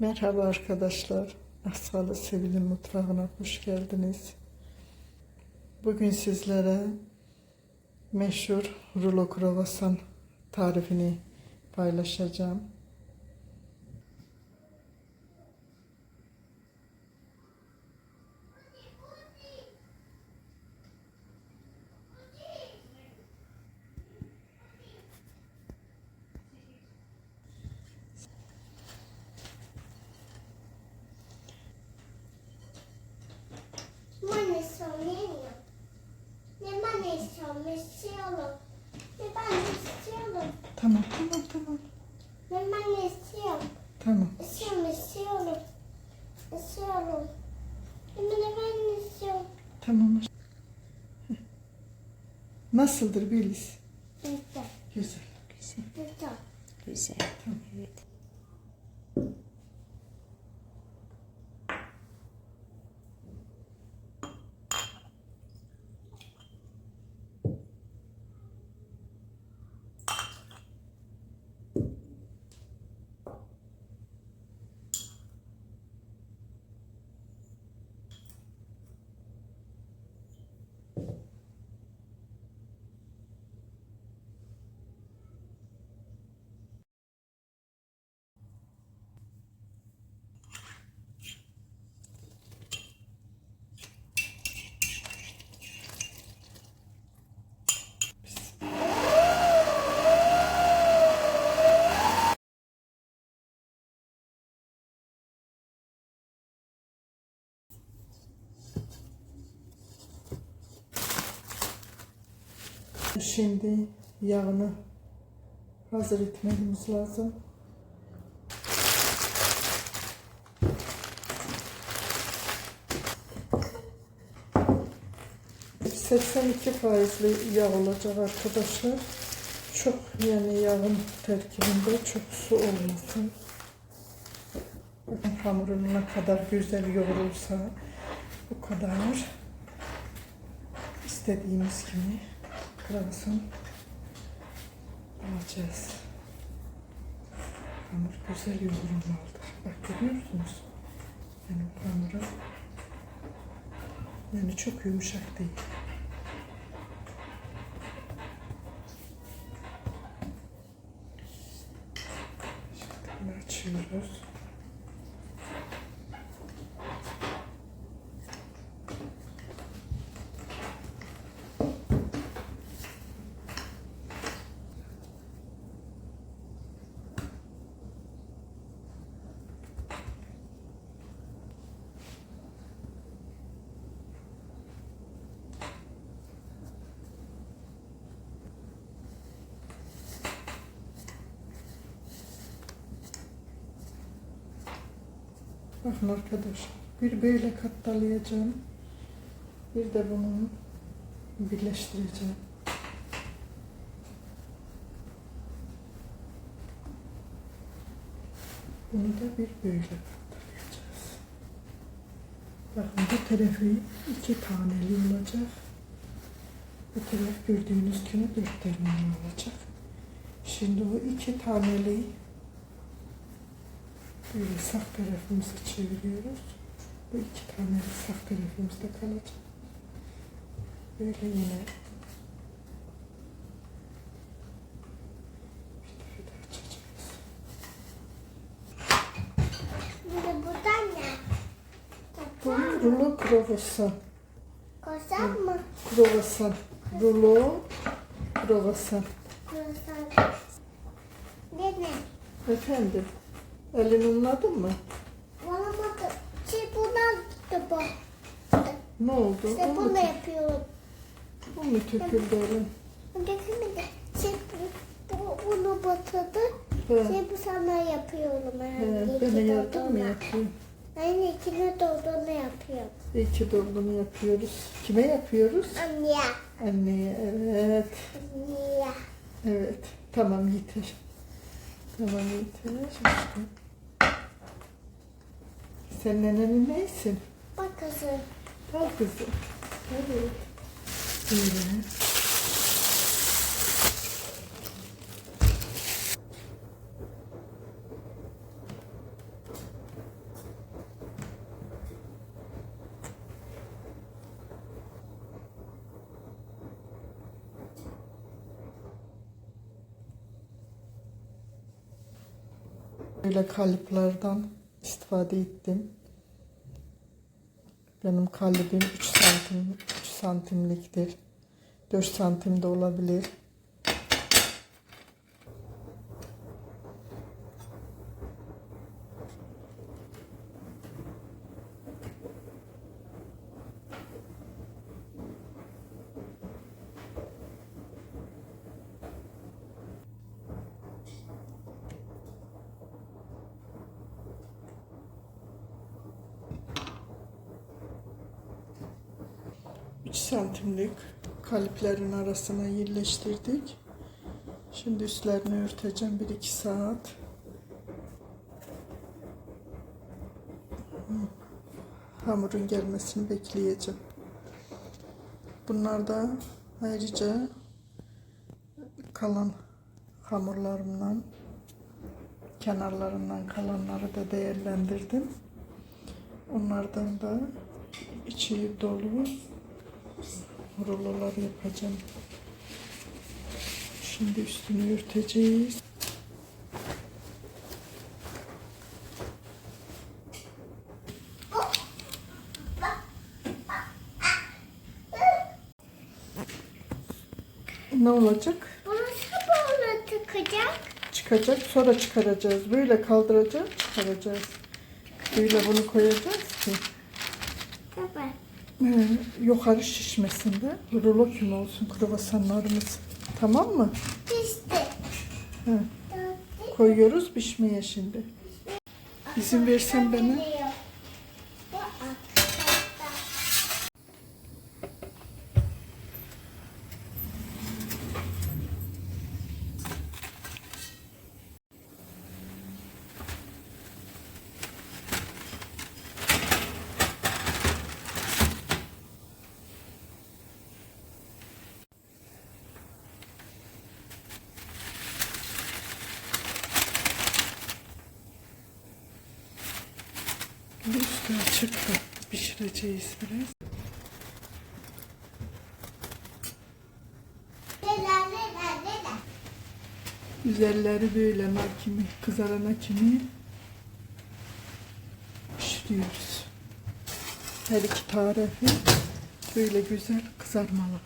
Merhaba arkadaşlar. Asfalı Sevil'in mutfağına hoş geldiniz. Bugün sizlere meşhur rulo kruvasan tarifini paylaşacağım. Tamam, tamam, tamam. Ne mane istiyorum. Tamam. İstiyorum, istiyorum. İstiyorum. Ne mane istiyorum. Tamam. Nasıldır Beliz? Güzel, Güzel. Güzel. güzel. Güzel. Evet. Şimdi yağını hazır etmemiz lazım. ...82 faizli yağ olacak arkadaşlar. Çok yani yağın terkibinde çok su olmasın. Hamurun ne kadar güzel yoğrulsa bu kadar istediğimiz gibi kravasın alacağız. Hamur güzel yoğrulmalıdır. Bak görüyor musunuz? Yani bu hamuru yani çok yumuşak değil. Şimdi açıyoruz. Bakın arkadaşlar bir böyle katlayacağım. Bir de bunu birleştireceğim. Bunu da bir böyle katlayacağız. Bakın bu tarafı iki taneli olacak. Bu taraf gördüğünüz gibi dört taneli olacak. Şimdi o iki taneli Böyle sağ tarafımızı çeviriyoruz. Bu iki tane sağ tarafımızda kalacak. Böyle yine rulo kruvasan. Koysam mı? Kruvasan. Rulo kruvasan. Koysam. Ne ne? Efendim, elini unladın mı? Olamadı. Şey buradan da bu. Ne oldu? İşte bunu tö- yapıyorum. o mu töküldü oğlum? Dökülmedi. Şey bu, bu bunu batırdı. He, Şey bu sana yapıyorum. he, bana iki yardım mı yapıyor? Aynı ikini doldurma yapıyorum. İyi ki dolduğunu yapıyoruz. Kime yapıyoruz? Anne. Anneye, evet. Anne. Evet. Tamam yeter. Tamam yeter. İşte. Sen nenenin neysin? Bak kızım. Bak kızım. Evet. Böyle. Böyle kalıplardan istifade ettim. Benim kalıbim 3 santim 3 santimliktir. 4 santim de olabilir. Santimlik kalıpların arasına yerleştirdik. Şimdi üstlerini örteceğim 1-2 saat. Hamurun gelmesini bekleyeceğim. Bunlar da ayrıca kalan hamurlarımdan kenarlarından kalanları da değerlendirdim. Onlardan da içi dolu rulolar yapacağım. Şimdi üstünü örteceğiz. Ne olacak? Bunu sabahına tıkacak. Çıkacak sonra çıkaracağız. Böyle kaldıracağız çıkaracağız. Böyle bunu koyacağız yukarı şişmesin de rulo kim olsun kruvasanlarımız. Tamam mı? İşte. He. Koyuyoruz pişmeye şimdi. İzin versen bana. Üstü açık da pişireceğiz biraz. Üzerleri böyle kimi, kızarana kimi pişiriyoruz. Her iki tarifi böyle güzel kızarmalı.